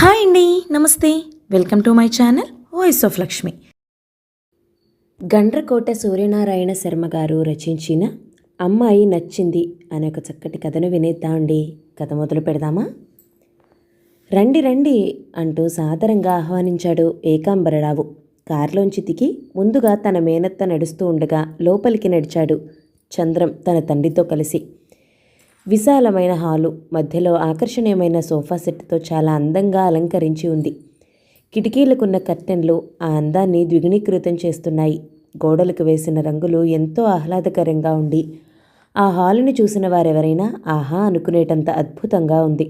Hi అండి నమస్తే. Welcome to my channel voice of Lakshmi. Gandrakota Suryanarayana Sharma గారు రచించిన అమ్మాయి నచ్చింది అనే ఒక చక్కటి కథను వినేద్దామండి కథ మొదలు పెడదామా? రండి రండి అంటూ సాదరంగా ఆహ్వానించాడు ఏకాంబరరావు. కారులోంచి దిగి ముందుగా తన మేనత్త నడుస్తూ ఉండగా లోపలికి నడిచాడు చంద్రం తన తండ్రితో కలిసి. విశాలమైన హాలు మధ్యలో ఆకర్షణీయమైన సోఫా సెట్తో చాలా అందంగా అలంకరించి ఉంది. కిటికీలకున్న కర్టెన్లు ఆ అందాన్ని ద్విగుణీకృతం చేస్తున్నాయి. గోడలకు వేసిన రంగులు ఎంతో ఆహ్లాదకరంగా ఉండి ఆ హాలుని చూసిన వారెవరైనా ఆహా అనుకునేటంత అద్భుతంగా ఉంది.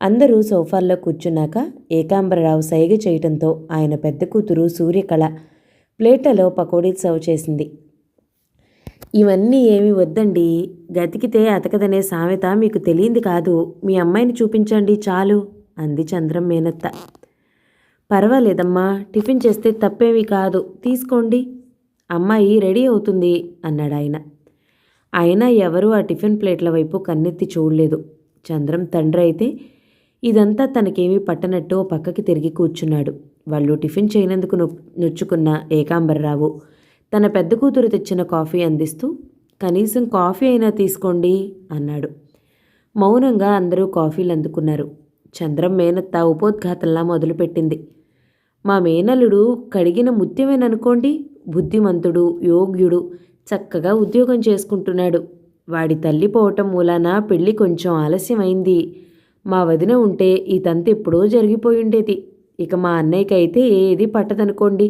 అందరూ సోఫాల్లో కూర్చున్నాక ఏకాంబరరావు సైగ చేయటంతో ఆయన పెద్ద కూతురు సూర్యకళ ప్లేట్లలో పకోడీ సర్వ్ చేసింది. ఇవన్నీ ఏమి వద్దండి. గతికితే అతకదనే సామెత మీకు తెలియంది కాదు. మీ అమ్మాయిని చూపించండి చాలు అంది చంద్రం మేనత్త. పర్వాలేదమ్మా టిఫిన్ చేస్తే తప్పేమీ కాదు. తీసుకోండి. అమ్మాయి రెడీ అవుతుంది అన్నాడు ఆయన. అయినా ఎవరూ ఆ టిఫిన్ ప్లేట్ల వైపు కన్నెత్తి చూడలేదు. చంద్రం తండ్రి అయితే ఇదంతా తనకేమీ పట్టనట్టు పక్కకి తిరిగి కూర్చున్నాడు. వాళ్ళు టిఫిన్ చేయనందుకు నొ నొచ్చుకున్న ఏకాంబరరావు తన పెద్ద కూతురు తెచ్చిన కాఫీ అందిస్తూ కనీసం కాఫీ అయినా తీసుకోండి అన్నాడు. మౌనంగా అందరూ కాఫీలు అందుకున్నారు. చంద్రం మేనత్త ఉపోద్ఘాతంలా మొదలుపెట్టింది. మా మేనల్లుడు కడిగిన ముత్యమేననుకోండి బుద్ధిమంతుడు యోగ్యుడు చక్కగా ఉద్యోగం చేసుకుంటున్నాడు. వాడి తల్లి పోవటం మూలాన పెళ్ళి కొంచెం ఆలస్యమైంది. మా వదిన ఉంటే ఈ తంత ఎప్పుడో జరిగిపోయి ఉండేది ఇక మా అన్నయ్యకైతే ఏది పట్టదనుకోండి.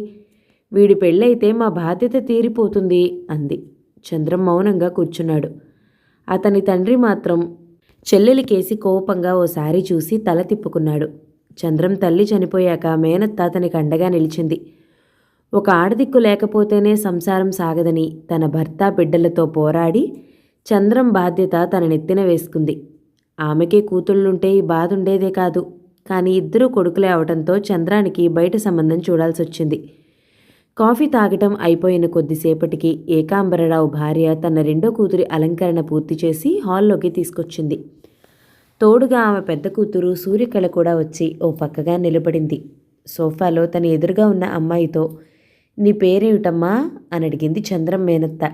వీడి పెళ్ళైతే మా బాధ్యత తీరిపోతుంది అంది. చంద్రం మౌనంగా కూర్చున్నాడు. అతని తండ్రి మాత్రం చెల్లెలికేసి కోపంగా ఓసారి చూసి తల తిప్పుకున్నాడు. చంద్రం తల్లి చనిపోయాక మేనత్త అతనికి అండగా నిలిచింది. ఒక ఆడదిక్కు లేకపోతేనే సంసారం సాగదని తన భర్త బిడ్డలతో పోరాడి చంద్రం బాధ్యత తన నెత్తిన వేసుకుంది. ఆమెకే కూతుళ్ళుంటే ఈ బాధ ఉండేదే కాదు. కానీ ఇద్దరూ కొడుకులే అవటంతో చంద్రానికి బయట సంబంధం చూడాల్సి వచ్చింది కాఫీ తాగటం అయిపోయిన కొద్దిసేపటికి ఏకాంబరరావు భార్య తన రెండో కూతురి అలంకరణ పూర్తి చేసి హాల్లోకి తీసుకొచ్చింది. తోడుగా ఆమె పెద్ద కూతురు సూర్యకళ కూడా వచ్చి ఓ పక్కగా నిలబడింది. సోఫాలో తన ఎదురుగా ఉన్న అమ్మాయితో నీ పేరేమిటమ్మా? అని అడిగింది చంద్రం మేనత్త.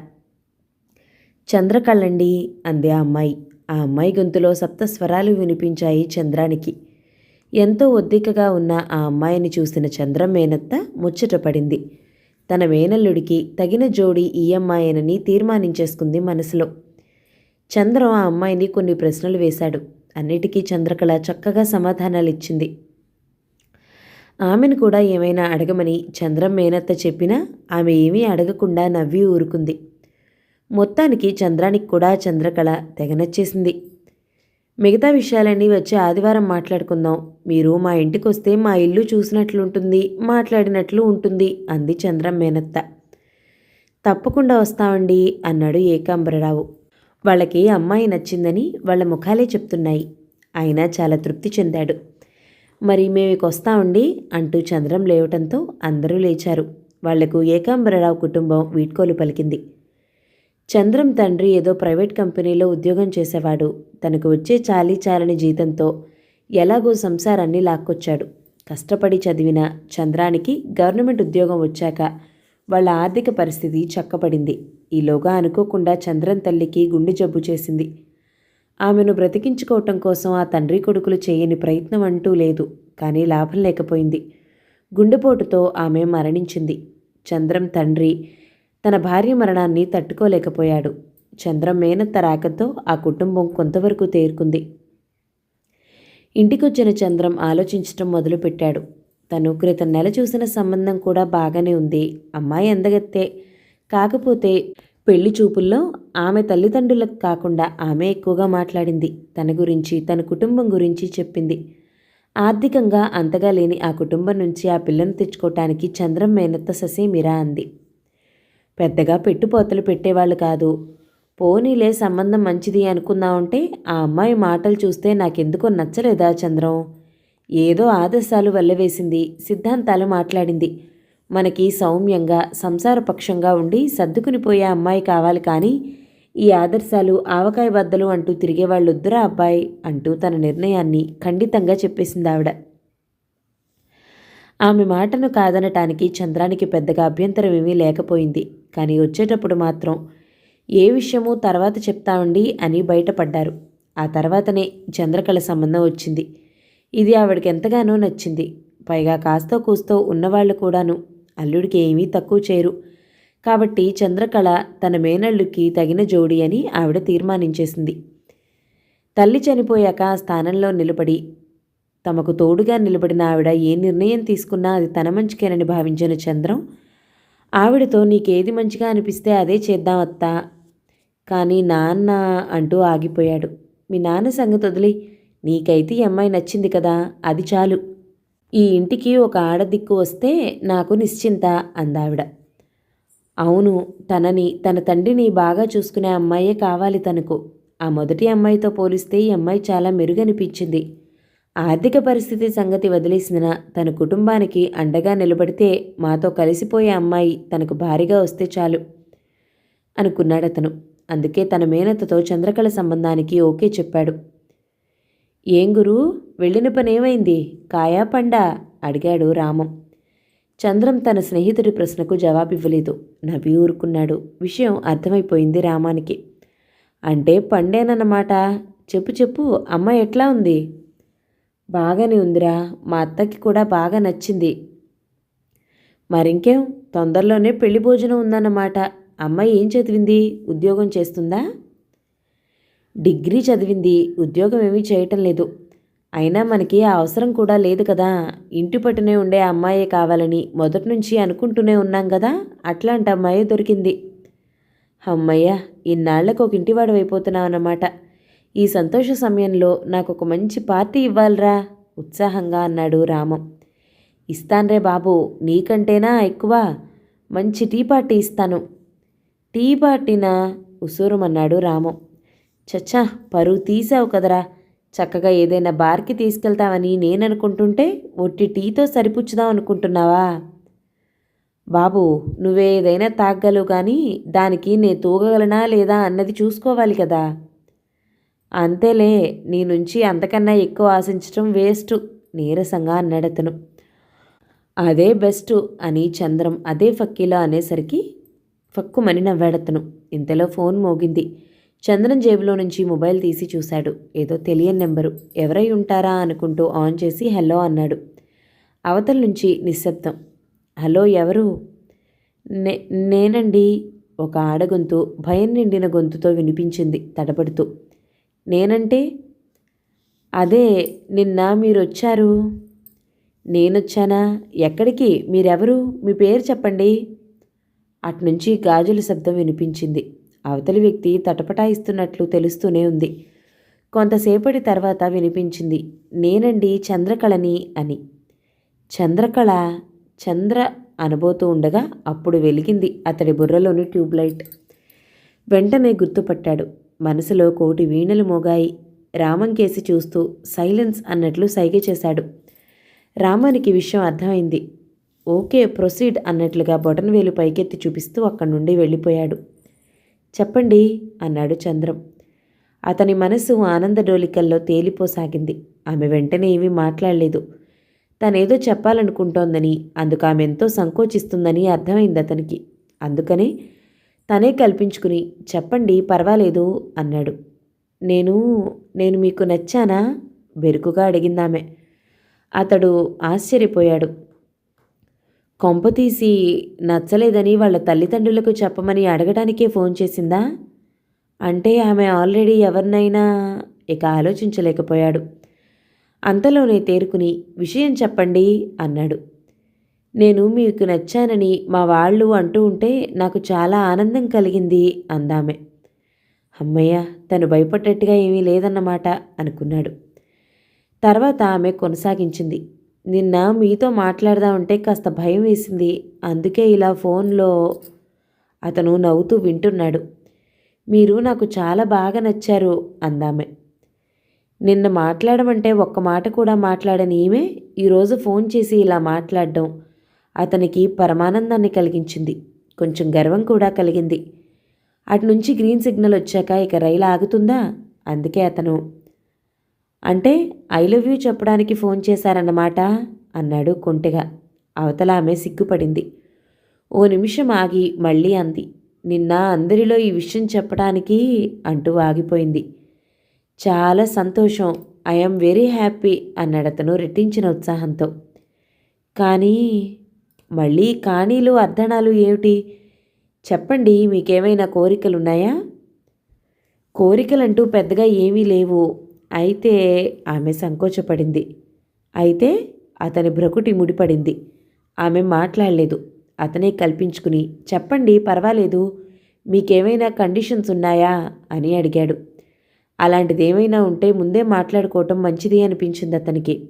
చంద్రకళ్ళండి అంది ఆ అమ్మాయి. ఆ అమ్మాయి గొంతులో సప్త స్వరాలు వినిపించాయి చంద్రానికి. ఎంతో ఒద్దికగా ఉన్న ఆ అమ్మాయిని చూసిన చంద్రం మేనత్త ముచ్చటపడింది. తన మేనల్లుడికి తగిన జోడి ఈ అమ్మాయేనని తీర్మానించేసుకుంది మనసులో. చంద్రం ఆ అమ్మాయిని కొన్ని ప్రశ్నలు వేశాడు. అన్నిటికీ చంద్రకళ చక్కగా సమాధానాలు ఇచ్చింది ఆమెను కూడా ఏమైనా అడగమని చంద్రం మేనత్త చెప్పినా ఆమె ఏమీ అడగకుండా నవ్వి ఊరుకుంది. మొత్తానికి చంద్రానికి కూడా చంద్రకళ తెగనచ్చేసింది మిగతా విషయాలన్నీ వచ్చి ఆదివారం మాట్లాడుకుందాం. మీరు మా ఇంటికి వస్తే మా ఇల్లు చూసినట్లుంటుంది మాట్లాడినట్లు ఉంటుంది అంది చంద్రం మేనత్త. తప్పకుండా వస్తామండి అన్నాడు ఏకాంబరరావు. వాళ్ళకి అమ్మాయి నచ్చిందని వాళ్ళ ముఖాలే చెప్తున్నాయి. ఆయన చాలా తృప్తి చెందాడు. మరి మేము ఇక వస్తామండి అంటూ చంద్రం లేవటంతో అందరూ లేచారు. వాళ్ళకు ఏకాంబరరావు కుటుంబం వీడ్కోలు పలికింది. చంద్రం తండ్రి ఏదో ప్రైవేట్ కంపెనీలో ఉద్యోగం చేసేవాడు. తనకు వచ్చే చాలీ చాలని జీతంతో ఎలాగో సంసారాన్ని లాక్కొచ్చాడు. కష్టపడి చదివిన చంద్రానికి గవర్నమెంట్ ఉద్యోగం వచ్చాక వాళ్ళ ఆర్థిక పరిస్థితి చక్కపడింది ఈలోగా అనుకోకుండా చంద్రం తల్లికి గుండె జబ్బు చేసింది. ఆమెను బ్రతికించుకోవటం కోసం ఆ తండ్రి కొడుకులు చేయని ప్రయత్నం అంటూ లేదు కానీ లాభం లేకపోయింది. గుండెపోటుతో ఆమె మరణించింది. చంద్రం తండ్రి తన భార్య మరణాన్ని తట్టుకోలేకపోయాడు. చంద్రం మేనత్త రాకతో ఆ కుటుంబం కొంతవరకు తేరుకుంది. ఇంటికొచ్చిన చంద్రం ఆలోచించటం మొదలుపెట్టాడు. తను క్రితం నెల చూసిన సంబంధం కూడా బాగానే ఉంది. అమ్మాయి అందగత్తే. కాకపోతే పెళ్ళి చూపుల్లో ఆమె తల్లిదండ్రులకు కాకుండా ఆమె ఎక్కువగా మాట్లాడింది. తన గురించి తన కుటుంబం గురించి చెప్పింది. ఆర్థికంగా అంతగా లేని ఆ కుటుంబం నుంచి ఆ పిల్లను తెచ్చుకోవటానికి చంద్రం మేనత్త ససేమిరా అంది. పెద్దగా పెట్టుపోతలు పెట్టేవాళ్ళు కాదు. పోనీలే సంబంధం మంచిది అనుకుందామంటే ఆ అమ్మాయి మాటలు చూస్తే నాకెందుకో నచ్చలేదా చంద్రం? ఏదో ఆదర్శాలు వల్లవేసింది. సిద్ధాంతాలు మాట్లాడింది. మనకి సౌమ్యంగా సంసారపక్షంగా ఉండి సర్దుకునిపోయే అమ్మాయి కావాలి కానీ ఈ ఆదర్శాలు ఆవకాయ బద్దలు అంటూ తిరిగేవాళ్ళొద్దురా అబ్బాయి? అంటూ తన నిర్ణయాన్ని ఖండితంగా చెప్పేసింది ఆవిడ ఆమె మాటను కాదనటానికి చంద్రానికి పెద్దగా అభ్యంతరం ఏమీ లేకపోయింది. కానీ వచ్చేటప్పుడు మాత్రం ఏ విషయమూ తర్వాత చెప్తామండి అని బయటపడ్డారు. ఆ తర్వాతనే చంద్రకళ సంబంధం వచ్చింది. ఇది ఆవిడకి ఎంతగానో నచ్చింది. పైగా కాస్తో కూస్తో ఉన్నవాళ్ళు కూడాను అల్లుడికి ఏమీ తక్కువ చేయరు. కాబట్టి చంద్రకళ తన మేనల్లుకి తగిన జోడి అని ఆవిడ తీర్మానించేసింది. తల్లి చనిపోయాక ఆ స్థానంలో నిలబడి తమకు తోడుగా నిలబడిన ఆవిడ ఏ నిర్ణయం తీసుకున్నా అది తన మంచికేనని భావించిన చంద్రం. ఆవిడతో నీకేది మంచిగా అనిపిస్తే అదే చేద్దాం అత్తా. కానీ నాన్న అంటూ ఆగిపోయాడు. మీ నాన్న సంగతి వదిలి నీకైతే ఈ అమ్మాయి నచ్చింది కదా అది చాలు. ఈ ఇంటికి ఒక ఆడదిక్కు వస్తే నాకు నిశ్చింత అందావిడ. అవును తనని తన తండ్రిని బాగా చూసుకునే అమ్మాయే కావాలి తనకు. ఆ మొదటి అమ్మాయితో పోలిస్తే ఈ అమ్మాయి చాలా మెరుగనిపించింది. ఆర్థిక పరిస్థితి సంగతి వదిలేసిన తన కుటుంబానికి అండగా నిలబడితే మాతో కలిసిపోయే అమ్మాయి తనకు భారీగా వస్తే చాలు అనుకున్నాడతను అందుకే తన మేనత్తతో చంద్రకళ సంబంధానికి ఓకే చెప్పాడు. ఏం గురు? వెళ్ళిన పనేమైంది కాయా పండా? అడిగాడు రామం. చంద్రం తన స్నేహితుడి ప్రశ్నకు జవాబివ్వలేదు. నవ్వి ఊరుకున్నాడు. విషయం అర్థమైపోయింది రామానికి. అంటే పండేనన్నమాట. చెప్పు చెప్పు అమ్మ ఎట్లా ఉంది? బాగానే ఉందిరా. మా అత్తకి కూడా బాగా నచ్చింది. మరింకేం తొందరలోనే పెళ్ళి భోజనం ఉందన్నమాట. అమ్మాయి ఏం చదివింది? ఉద్యోగం చేస్తుందా? డిగ్రీ చదివింది. ఉద్యోగం ఏమీ చేయటం లేదు. అయినా మనకి ఆ అవసరం కూడా లేదు కదా. ఇంటి పట్టునే ఉండే అమ్మాయే కావాలని మొదటి నుంచి అనుకుంటూనే ఉన్నాం కదా. అట్లాంటి అమ్మాయే దొరికింది. అమ్మయ్య ఇన్నాళ్ళకు ఒక ఇంటివాడు అయిపోతున్నావు అన్నమాట ఈ సంతోష సమయంలో నాకు ఒక మంచి పార్టీ ఇవ్వాలిరా ఉత్సాహంగా అన్నాడు రామం. ఇస్తాన్రే బాబు నీకంటేనా ఎక్కువ? మంచి టీ పార్టీ ఇస్తాను. టీ పార్టీనా? ఉసూరుమన్నాడు రామం. చచ్చా పరువు తీసావు కదరా. చక్కగా ఏదైనా బార్కి తీసుకెళ్తావని నేననుకుంటుంటే ఒట్టి టీతో సరిపుచ్చుదాం అనుకుంటున్నావా? బాబు నువ్వేదైనా తాగ్గలవు కానీ దానికి నే తూగగలనా లేదా అన్నది చూసుకోవాలి కదా. అంతేలే నీ నుంచి అంతకన్నా ఎక్కువ ఆశించటం వేస్ట్ నీరసంగా అన్నాడతను. అదే బెస్ట్ అని చంద్రం అదే ఫక్కీలో అనేసరికి ఫక్కుమని నవ్వాడతను. ఇంతలో ఫోన్ మోగింది. చంద్రం జేబులో నుంచి మొబైల్ తీసి చూశాడు. ఏదో తెలియని నెంబరు. ఎవరై ఉంటారా అనుకుంటూ ఆన్ చేసి హలో అన్నాడు. అవతల నుంచి నిశ్శబ్దం. హలో ఎవరు? నే నేనండి. ఒక ఆడగొంతు భయం నిండిన గొంతుతో వినిపించింది తడబడుతూ నేనంటే? అదే నిన్న మీరు వచ్చారు నేనొచ్చానా? ఎక్కడికి? మీరెవరు? మీ పేరు చెప్పండి. అట్నుంచి గాజుల శబ్దం వినిపించింది. అవతలి వ్యక్తి తటపటాయిస్తున్నట్లు తెలుస్తూనే ఉంది. కొంతసేపటి తర్వాత వినిపించింది. నేనండి చంద్రకళని అని. చంద్రకళ? చంద్ర అనబోతూ ఉండగా అప్పుడు వెలిగింది అతడి బుర్రలోని ట్యూబ్లైట్. వెంటనే గుర్తుపట్టాడు. మనసులో కోటి వీణలు మోగాయి. రామం కేసి చూస్తూ సైలెన్స్ అన్నట్లు సైగ చేశాడు. రామానికి విషయం అర్థమైంది. ఓకే ప్రొసీడ్ అన్నట్లుగా బొటనవేలు పైకెత్తి చూపిస్తూ అక్కడి నుండి వెళ్ళిపోయాడు. చెప్పండి అన్నాడు చంద్రం. అతని మనసు ఆనందడోలికల్లో తేలిపోసాగింది. ఆమె వెంటనే ఏమీ మాట్లాడలేదు. తనేదో చెప్పాలనుకుంటోందని అందుకు ఆమె ఎంతో సంకోచిస్తుందని అర్థమైంది అతనికి. అందుకనే తనే కల్పించుకుని చెప్పండి పర్వాలేదు అన్నాడు. నేను నేను మీకు నచ్చానా? బెరుకుగా అడిగిందామె. అతడు ఆశ్చర్యపోయాడు. కొంపతీసి నచ్చలేదని వాళ్ళ తల్లిదండ్రులకు చెప్పమని అడగడానికే ఫోన్ చేసిందా? అంటే ఆమె ఆల్రెడీ ఎవరినైనా ఇక ఆలోచించలేకపోయాడు. అంతలోనే తేరుకుని విషయం చెప్పండి అన్నాడు. నేను మీకు నచ్చానని మా వాళ్ళు అంటూ ఉంటే నాకు చాలా ఆనందం కలిగింది అందామె. అమ్మయ్య తను భయపడ్డట్టుగా ఏమీ లేదన్నమాట అనుకున్నాడు. తర్వాత ఆమె కొనసాగించింది. నిన్న మీతో మాట్లాడదామంటే కాస్త భయం వేసింది. అందుకే ఇలా ఫోన్లో అతను నవ్వుతూ వింటున్నాడు. మీరు నాకు చాలా బాగా నచ్చారు అందామె. నిన్న మాట్లాడమంటే ఒక్క మాట కూడా మాట్లాడని ఈమె ఈరోజు ఫోన్ చేసి ఇలా మాట్లాడడం అతనికి పరమానందాన్ని కలిగించింది. కొంచెం గర్వం కూడా కలిగింది. అటు నుంచి గ్రీన్ సిగ్నల్ వచ్చాక ఇక రైలు ఆగుతుందా? అందుకే అతను అంటే ఐ లవ్ యూ చెప్పడానికి ఫోన్ చేశారన్నమాట అన్నాడు కొంటెగా. అవతల ఆమె సిగ్గుపడింది. ఓ నిమిషం ఆగి మళ్ళీ అంది. నిన్న అందరిలో ఈ విషయం చెప్పడానికి అంటూ ఆగిపోయింది. చాలా సంతోషం. ఐఎమ్ వెరీ హ్యాపీ అన్నాడతను రెట్టించిన ఉత్సాహంతో. కానీ మళ్ళీ కానీలు అర్ధనాలు ఏమిటి? చెప్పండి మీకేమైనా కోరికలున్నాయా? కోరికలంటూ పెద్దగా ఏమీ లేవు. అయితే ఆమె సంకోచపడింది. అయితే అతని బ్రకుటి ముడిపడింది. ఆమె మాట్లాడలేదు. అతనే కల్పించుకుని చెప్పండి పర్వాలేదు. మీకేమైనా కండిషన్స్ ఉన్నాయా? అని అడిగాడు. అలాంటిదేమైనా ఉంటే ముందే మాట్లాడుకోవటం మంచిది అనిపించింది అతనికి.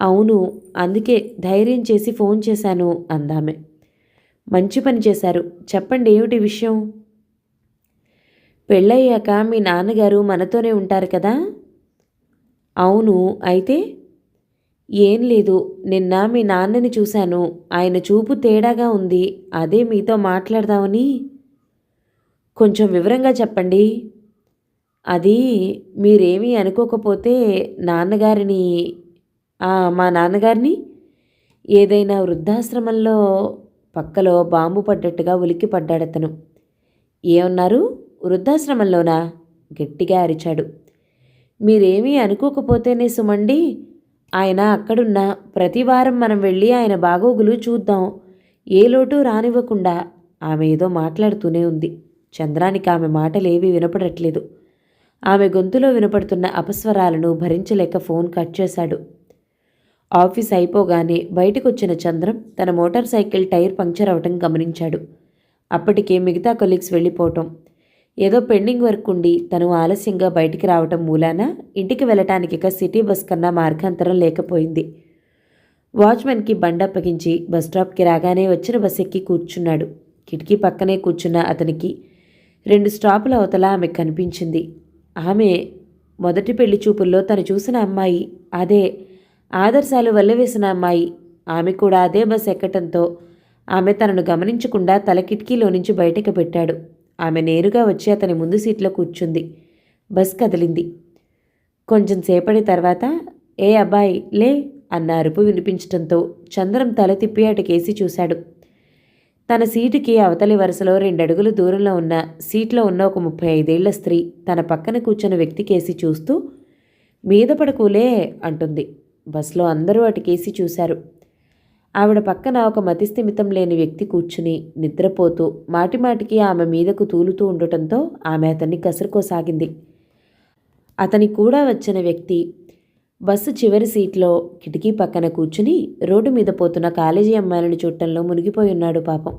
అవును అందుకే ధైర్యం చేసి ఫోన్ చేశాను అందామె. మంచి పని చేశారు. చెప్పండి ఏమిటి విషయం? పెళ్ళయ్యాక మీ నాన్నగారు మనతోనే ఉంటారు కదా? అవును అయితే? ఏం లేదు నిన్న మీ నాన్నని చూశాను. ఆయన చూపు తేడాగా ఉంది. అదే మీతో మాట్లాడదామని. కొంచెం వివరంగా చెప్పండి. అది మీరేమీ అనుకోకపోతే నాన్నగారిని మా నాన్నగారిని ఏదైనా వృద్ధాశ్రమంలో పక్కలో బాంబు పడ్డట్టుగా ఉలిక్కి పడ్డాడతను ఏమన్నారు? వృద్ధాశ్రమంలోనా? గట్టిగా అరిచాడు. మీరేమీ అనుకోకపోతేనే సుమండి ఆయన అక్కడున్న ప్రతి వారం మనం వెళ్ళి ఆయన బాగోగులు చూద్దాం. ఏ లోటు రానివ్వకుండా ఆమె ఏదో మాట్లాడుతూనే ఉంది. చంద్రానికి ఆమె మాటలేవి వినపడట్లేదు. ఆమె గొంతులో వినపడుతున్న అపస్వరాలను భరించలేక ఫోన్ కట్ చేశాడు. ఆఫీస్ అయిపోగానే బయటకొచ్చిన చంద్రం తన మోటార్ సైకిల్ టైర్ పంక్చర్ అవటం గమనించాడు. అప్పటికే మిగతా కొలీగ్స్ వెళ్ళిపోవటం. ఏదో పెండింగ్ వర్క్ ఉండి తను ఆలస్యంగా బయటికి రావటం మూలాన ఇంటికి వెళ్ళటానికి ఇక సిటీ బస్ కన్నా మార్గాంతరం లేకపోయింది. వాచ్మెన్కి బండి అప్పగించి బస్ స్టాప్కి రాగానే వచ్చిన బస్ ఎక్కి కూర్చున్నాడు. కిటికీ పక్కనే కూర్చున్న అతనికి రెండు స్టాపుల అవతల ఆమె కనిపించింది. ఆమె మొదటి పెళ్ళి చూపుల్లో తను చూసిన అమ్మాయి అదే ఆదర్శాలు వల్లవేసిన అమ్మాయి ఆమె కూడా అదే బస్ ఎక్కటంతో ఆమె తనను గమనించకుండా తల కిటికీలో నుంచి బయటకు పెట్టాడు. ఆమె నేరుగా వచ్చి అతని ముందు సీట్లో కూర్చుంది. బస్ కదిలింది. కొంచెం సేపటి తర్వాత ఏ అబ్బాయి లే అన్న అరుపు వినిపించటంతో చంద్రం తల తిప్పి అటుకేసి చూశాడు. తన సీటుకి అవతలి వరుసలో రెండడుగులు దూరంలో ఉన్న సీట్లో ఉన్న ఒక ముప్పై ఐదేళ్ళ స్త్రీ తన పక్కన కూర్చున్న వ్యక్తికేసి చూస్తూ మీద పడకూలే అంటుంది. బస్లో అందరూ అటుకేసి చూశారు. ఆవిడ పక్కన ఒక మతిస్థిమితం లేని వ్యక్తి కూర్చుని నిద్రపోతూ మాటిమాటికి ఆమె మీదకు తూలుతూ ఉండటంతో ఆమె అతన్ని కసురుకోసాగింది. అతని కూడా వచ్చిన వ్యక్తి బస్సు చివరి సీట్లో కిటికీ పక్కన కూర్చుని రోడ్డు మీద పోతున్న కాలేజీ అమ్మాయిలను చూడటంలో మునిగిపోయి ఉన్నాడు పాపం.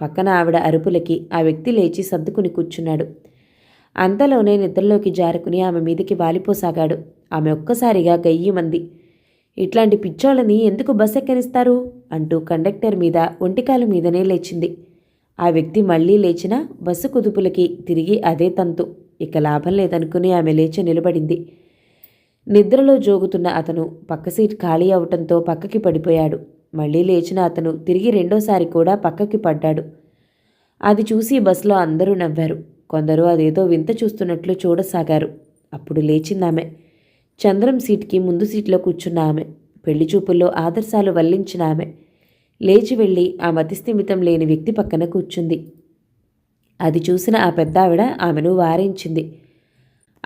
పక్కన ఆవిడ అరుపులకి ఆ వ్యక్తి లేచి సర్దుకుని కూర్చున్నాడు. అంతలోనే నిద్రలోకి జారుకుని ఆమె మీదకి వాలిపోసాగాడు. ఆమె ఒక్కసారిగా గయ్యమంది ఇట్లాంటి పిచ్చోళ్ళని ఎందుకు బస్ ఎక్కనిస్తారు అంటూ కండక్టర్ మీద ఒంటికాలు మీదనే లేచింది. ఆ వ్యక్తి మళ్ళీ లేచినా బస్సు కుదుపులకి తిరిగి అదే తంతు. ఇక లాభం లేదనుకుని ఆమె లేచి నిలబడింది. నిద్రలో జోగుతున్న అతను పక్క సీట్ ఖాళీ అవటంతో పక్కకి పడిపోయాడు. మళ్ళీ లేచిన అతను తిరిగి రెండోసారి కూడా పక్కకి పడ్డాడు. అది చూసి బస్సులో అందరూ నవ్వారు. కొందరు అదేదో వింత చూస్తున్నట్లు చూడసాగారు. అప్పుడు లేచిందామె. చంద్రం సీట్కి ముందు సీట్లో కూర్చున్న ఆమె. పెళ్ళి చూపుల్లో ఆదర్శాలు వల్లించిన ఆమె. లేచి వెళ్ళి ఆ మతిస్థిమితం లేని వ్యక్తి పక్కన కూర్చుంది. అది చూసిన ఆ పెద్ద ఆవిడ ఆమెను వారించింది.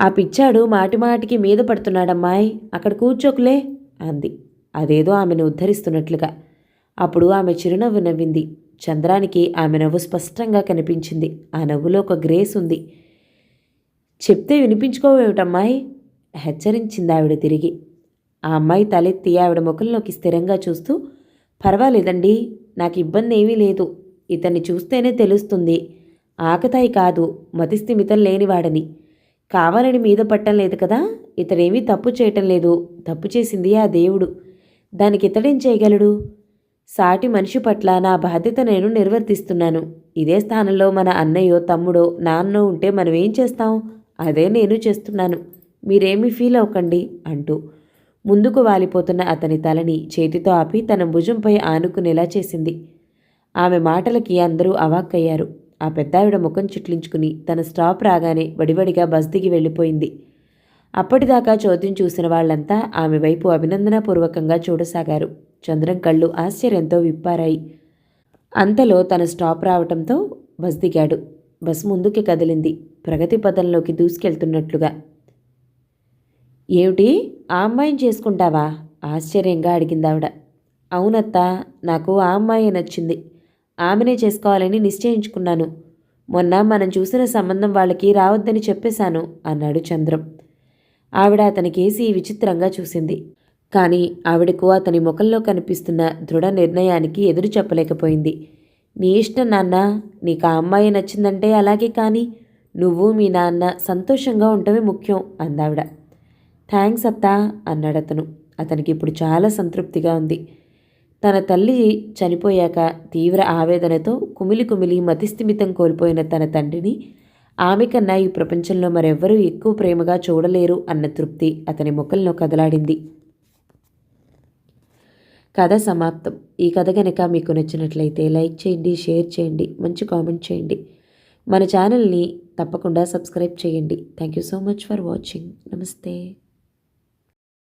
ఆ పిచ్చాడు మాటిమాటికి మీద పడుతున్నాడమ్మాయి అక్కడ కూర్చోకులే అంది. అదేదో ఆమెను ఉద్ధరిస్తున్నట్లుగా. అప్పుడు ఆమె చిరునవ్వు నవ్వింది. చంద్రానికి ఆమె నవ్వు స్పష్టంగా కనిపించింది. ఆ నవ్వులో ఒక గ్రేస్ ఉంది. చెప్తే వినిపించుకోవేమిటమ్మాయి హెచ్చరించింది ఆవిడ తిరిగి. ఆ అమ్మాయి తలెత్తి ఆవిడ ముఖంలోకి స్థిరంగా చూస్తూ పర్వాలేదండి నాకు ఇబ్బంది ఏమీ లేదు. ఇతన్ని చూస్తేనే తెలుస్తుంది. ఆకతాయి కాదు మతిస్థిమితం లేనివాడని. కావాలని మీద పట్టం లేదు కదా ఇతడేమీ తప్పు చేయటం లేదు. తప్పు చేసింది ఆ దేవుడు. దానికి ఇతడేం చేయగలడు? సాటి మనిషి పట్ల నా బాధ్యత నేను నిర్వర్తిస్తున్నాను. ఇదే స్థానంలో మన అన్నయ్యో తమ్ముడో నాన్నో ఉంటే మనం ఏం చేస్తాం? అదే నేను చేస్తున్నాను. మీరేమీ ఫీల్ అవ్వకండి అంటూ ముందుకు వాలిపోతున్న అతని తలని చేతితో ఆపి తన భుజంపై ఆనుకునేలా చేసింది. ఆమె మాటలకి అందరూ అవాక్కయ్యారు. ఆ పెద్దావిడ ముఖం చిట్లించుకుని తన స్టాప్ రాగానే వడివడిగా బస్ దిగి వెళ్ళిపోయింది. అప్పటిదాకా చోద్యం చూసిన వాళ్ళంతా ఆమె వైపు అభినందనపూర్వకంగా చూడసాగారు. చంద్రం కళ్ళు ఆశ్చర్యంతో విప్పారాయి. అంతలో తన స్టాప్ రావటంతో బస్ దిగాడు. బస్ ముందుకి కదిలింది. ప్రగతి పదంలోకి దూసుకెళ్తున్నట్లుగా ఏమిటి? ఆ అమ్మాయిని చేసుకుంటావా? ఆశ్చర్యంగా అడిగింది ఆవిడ. అవునత్త నాకు ఆ అమ్మాయి నచ్చింది. ఆమెనే చేసుకోవాలని నిశ్చయించుకున్నాను. మొన్న మనం చూసిన సంబంధం వాళ్ళకి రావద్దని చెప్పేశాను అన్నాడు చంద్రం. ఆవిడ అతనికేసి విచిత్రంగా చూసింది. కానీ ఆవిడకు అతని ముఖంలో కనిపిస్తున్న దృఢ నిర్ణయానికి ఎదురు చెప్పలేకపోయింది. నీ ఇష్టం నాన్న నీకు ఆ అమ్మాయి నచ్చిందంటే అలాగే కానీ నువ్వు మీ నాన్న సంతోషంగా ఉండటమే ముఖ్యం అందావిడ. థ్యాంక్స్ అత్తా అన్నాడు అతను అతనికి ఇప్పుడు చాలా సంతృప్తిగా ఉంది. తన తల్లి చనిపోయాక తీవ్ర ఆవేదనతో కుమిలి కుమిలి మతిస్థిమితం కోల్పోయిన తన తండ్రిని ఆమె కన్నా ఈ ప్రపంచంలో మరెవ్వరూ ఎక్కువ ప్రేమగా చూడలేరు అన్న తృప్తి అతని ముఖంలో కదలాడింది. కథ సమాప్తం. ఈ కథ కనుక మీకు నచ్చినట్లయితే లైక్ చేయండి షేర్ చేయండి మంచి కామెంట్ చేయండి. మన ఛానల్ని తప్పకుండా సబ్స్క్రైబ్ చేయండి. Thank you so much for watching. నమస్తే.